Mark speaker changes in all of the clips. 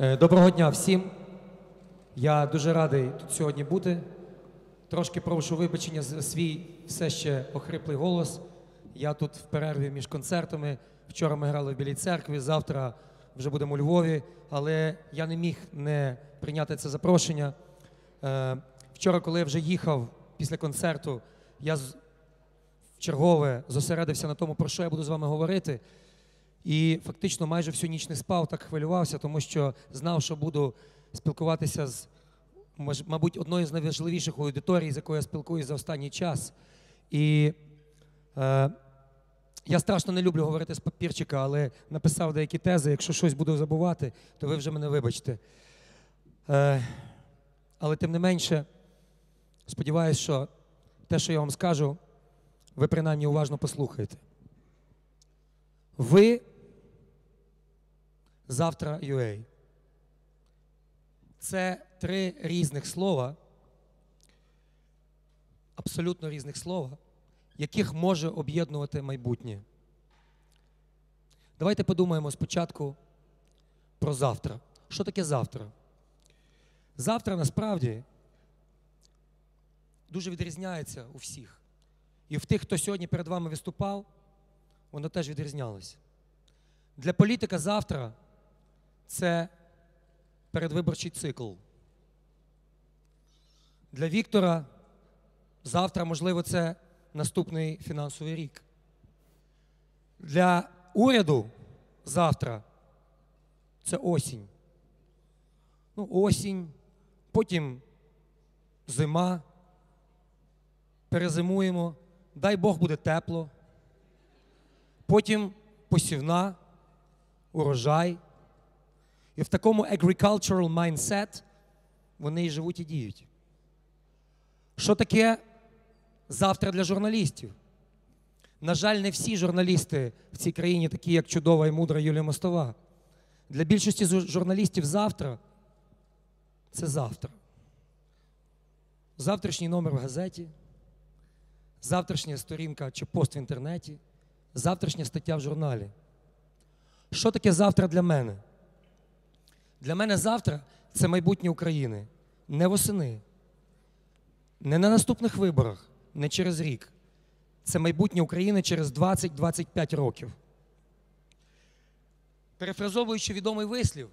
Speaker 1: Е, Доброго дня всім. Я дуже радий тут сьогодні бути. Трошки прошу вибачення за свій все ще охриплий голос. Я тут в перерві між концертами. Вчора ми грали в Білій церкві, завтра вже будемо у Львові, але я не міг не прийняти це запрошення. Е, Вчора, коли я вже їхав після концерту, я вчергове зосередився на тому, про що я буду з вами говорити. І фактично майже всю ніч не спав, так хвилювався, тому що знав, що буду спілкуватися з, мабуть, одною з найважливіших аудиторій, з якою я спілкуюся за останній час. І е, я страшно не люблю говорити з папірчика, але написав деякі тези. Якщо щось буду забувати, то ви вже мене вибачте. Е, але тим не менше, сподіваюся, що те, що я вам скажу, ви принаймні уважно послухаєте. Ви завтра UA. Це три різних слова, абсолютно різних слова, яких може об'єднувати майбутнє. Давайте подумаємо спочатку про завтра. Що таке завтра? Завтра насправді дуже відрізняється у всіх. І в тих, хто сьогодні перед вами виступав, воно теж відрізнялося. Для політика завтра це передвиборчий цикл. Для Віктора завтра, можливо, це наступний фінансовий рік. Для уряду завтра це осінь. Ну, осінь, потім зима, перезимуємо, дай Бог буде тепло потім посівна, урожай. І в такому agricultural mindset вони і живуть і діють. Що таке завтра для журналістів? На жаль, не всі журналісти в цій країні такі, як чудова і мудра Юлія Мостова. Для більшості журналістів завтра це завтра. Завтрашній номер в газеті, завтрашня сторінка чи пост в інтернеті, завтрашня стаття в журналі. Що таке завтра для мене? Для мене завтра це майбутнє України. Не восени, не на наступних виборах, не через рік. Це майбутнє України через 20-25 років. Перефразовуючи відомий вислів,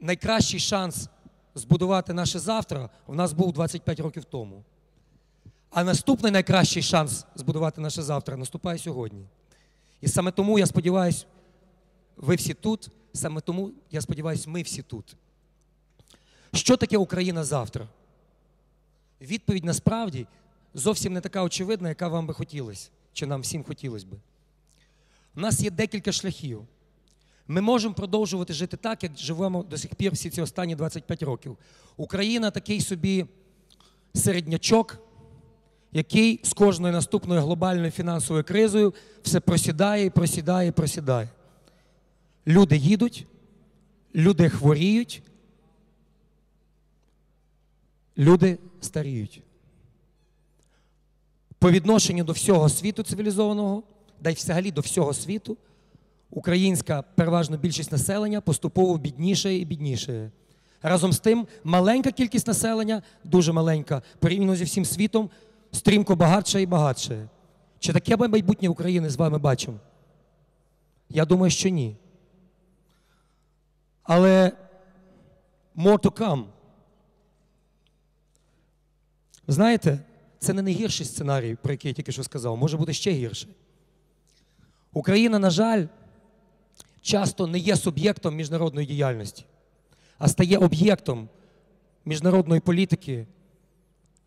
Speaker 1: найкращий шанс збудувати наше завтра у нас був 25 років тому. А наступний найкращий шанс збудувати наше завтра наступає сьогодні. І саме тому я сподіваюся, ви всі тут, саме тому я сподіваюся, ми всі тут. Що таке Україна завтра? Відповідь насправді зовсім не така очевидна, яка вам би хотілося, чи нам всім хотілося би. У нас є декілька шляхів. Ми можемо продовжувати жити так, як живемо до сих пір всі ці останні 25 років. Україна такий собі середнячок, який з кожною наступною глобальною фінансовою кризою все просідає просідає просідає. Люди їдуть, люди хворіють, люди старіють. По відношенню до всього світу цивілізованого, да й взагалі до всього світу, українська переважно більшість населення поступово біднішає і біднішає. Разом з тим, маленька кількість населення, дуже маленька, порівняно зі всім світом, стрімко багатша і багатша. Чи таке майбутнє України з вами бачимо? Я думаю, що ні. Але more to come. Знаєте, це не найгірший сценарій, про який я тільки що сказав, може бути ще гірше. Україна, на жаль, часто не є суб'єктом міжнародної діяльності, а стає об'єктом міжнародної політики,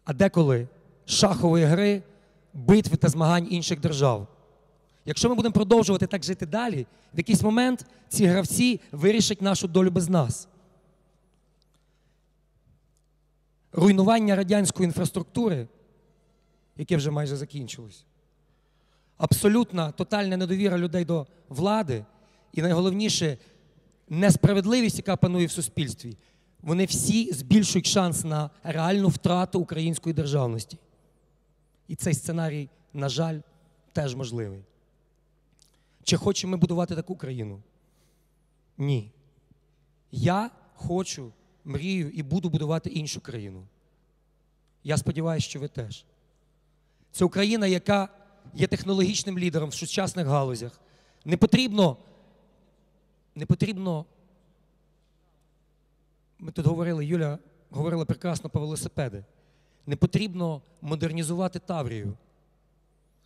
Speaker 1: а деколи шахової гри, битви та змагань інших держав. Якщо ми будемо продовжувати так жити далі, в якийсь момент ці гравці вирішать нашу долю без нас. Руйнування радянської інфраструктури, яке вже майже закінчилось, абсолютна тотальна недовіра людей до влади, і найголовніше несправедливість, яка панує в суспільстві, вони всі збільшують шанс на реальну втрату української державності. І цей сценарій, на жаль, теж можливий. Чи хочемо ми будувати таку країну? Ні. Я хочу, мрію і буду будувати іншу країну. Я сподіваюся, що ви теж. Це Україна, яка є технологічним лідером в сучасних галузях. Не потрібно, не потрібно. Ми тут говорили, Юля говорила прекрасно про велосипеди. Не потрібно модернізувати Таврію.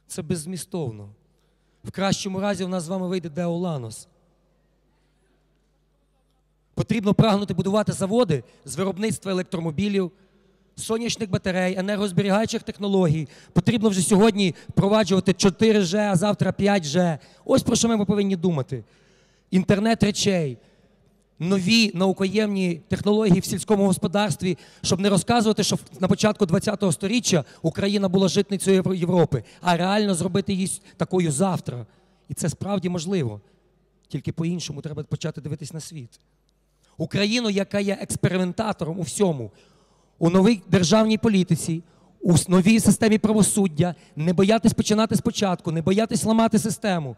Speaker 1: Це беззмістовно. В кращому разі в нас з вами вийде Деоланос. Потрібно прагнути будувати заводи з виробництва електромобілів, сонячних батарей, енергозберігаючих технологій. Потрібно вже сьогодні впроваджувати 4G, а завтра 5G. Ось про що ми повинні думати. Інтернет речей, нові наукоємні технології в сільському господарстві, щоб не розказувати, що на початку ХХ століття Україна була житницею Європи, а реально зробити її такою завтра. І це справді можливо. Тільки по-іншому треба почати дивитись на світ. Україну, яка є експериментатором у всьому, у новій державній політиці, у новій системі правосуддя, не боятись починати спочатку, не боятись ламати систему.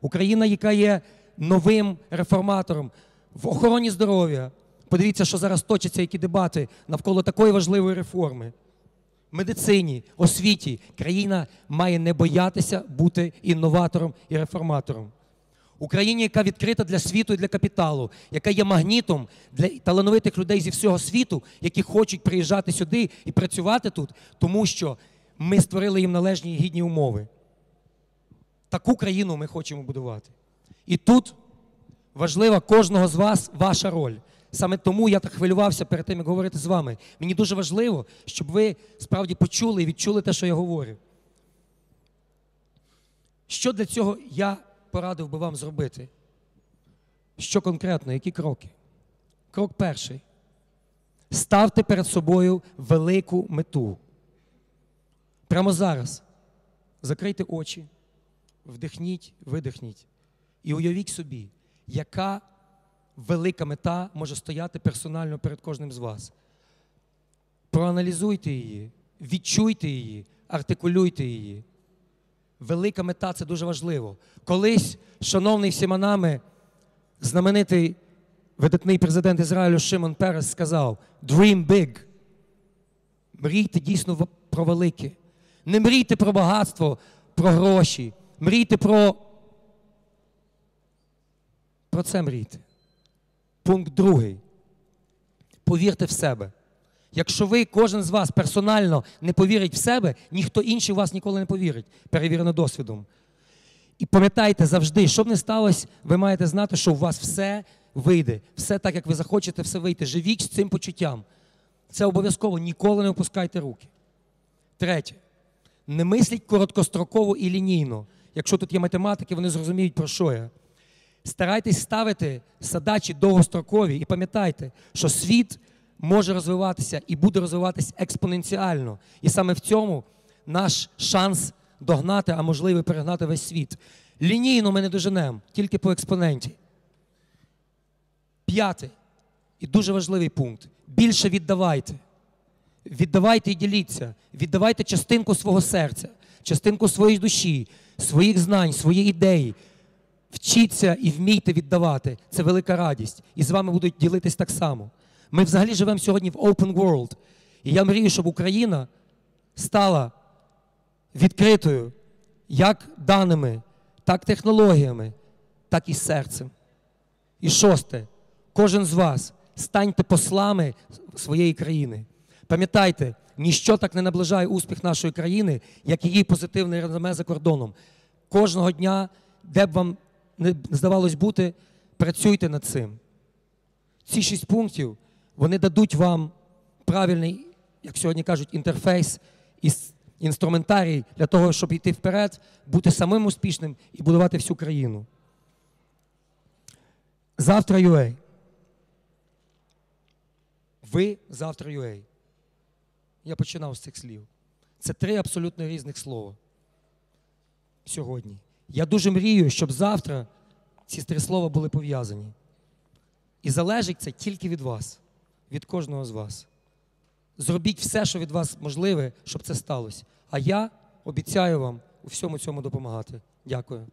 Speaker 1: Україна, яка є новим реформатором в охороні здоров'я. Подивіться, що зараз точаться які дебати навколо такої важливої реформи. Медицині, освіті країна має не боятися бути інноватором і реформатором. Україні, яка відкрита для світу і для капіталу, яка є магнітом для талановитих людей зі всього світу, які хочуть приїжджати сюди і працювати тут, тому що ми створили їм належні і гідні умови. Таку країну ми хочемо будувати. І тут важлива кожного з вас ваша роль. Саме тому я так хвилювався перед тим, як говорити з вами. Мені дуже важливо, щоб ви справді почули і відчули те, що я говорю. Що для цього я порадив би вам зробити? Що конкретно, які кроки? Крок перший. Ставте перед собою велику мету. Прямо зараз. Закрийте очі, вдихніть, видихніть. І уявіть собі, яка велика мета може стояти персонально перед кожним з вас. Проаналізуйте її, відчуйте її, артикулюйте її. Велика мета це дуже важливо. Колись, шановний всіма нами, знаменитий видатний президент Ізраїлю Шимон Перес сказав: Dream big. Мрійте дійсно про велике. Не мрійте про багатство, про гроші. Мрійте про. Про це мрійте. Пункт другий. Повірте в себе. Якщо ви, кожен з вас персонально не повірить в себе, ніхто інший в вас ніколи не повірить, перевірено досвідом. І пам'ятайте завжди, що б не сталося, ви маєте знати, що у вас все вийде, все так, як ви захочете, все вийде. Живіть з цим почуттям. Це обов'язково ніколи не опускайте руки. Третє. Не мисліть короткостроково і лінійно. Якщо тут є математики, вони зрозуміють, про що я. Старайтесь ставити задачі довгострокові і пам'ятайте, що світ може розвиватися і буде розвиватися експоненціально. І саме в цьому наш шанс догнати, а можливо перегнати весь світ. Лінійно ми не доженемо, тільки по експоненті. П'ятий і дуже важливий пункт. Більше віддавайте. Віддавайте і діліться. Віддавайте частинку свого серця, частинку своєї душі, своїх знань, свої ідеї. Вчіться і вмійте віддавати. Це велика радість. І з вами будуть ділитись так само. Ми взагалі живемо сьогодні в open world. І я мрію, щоб Україна стала відкритою як даними, так технологіями, так і серцем. І шосте, кожен з вас станьте послами своєї країни. Пам'ятайте, ніщо так не наближає успіх нашої країни, як її позитивне реноме за кордоном. Кожного дня, де б вам не здавалось бути, працюйте над цим. Ці шість пунктів вони дадуть вам правильний, як сьогодні кажуть, інтерфейс і інструментарій для того, щоб йти вперед, бути самим успішним і будувати всю країну. Завтра UA. Ви завтра UA. Я починав з цих слів. Це три абсолютно різних слова сьогодні. Я дуже мрію, щоб завтра ці три слова були пов'язані. І залежить це тільки від вас, від кожного з вас. Зробіть все, що від вас можливе, щоб це сталося. А я обіцяю вам у всьому цьому допомагати. Дякую.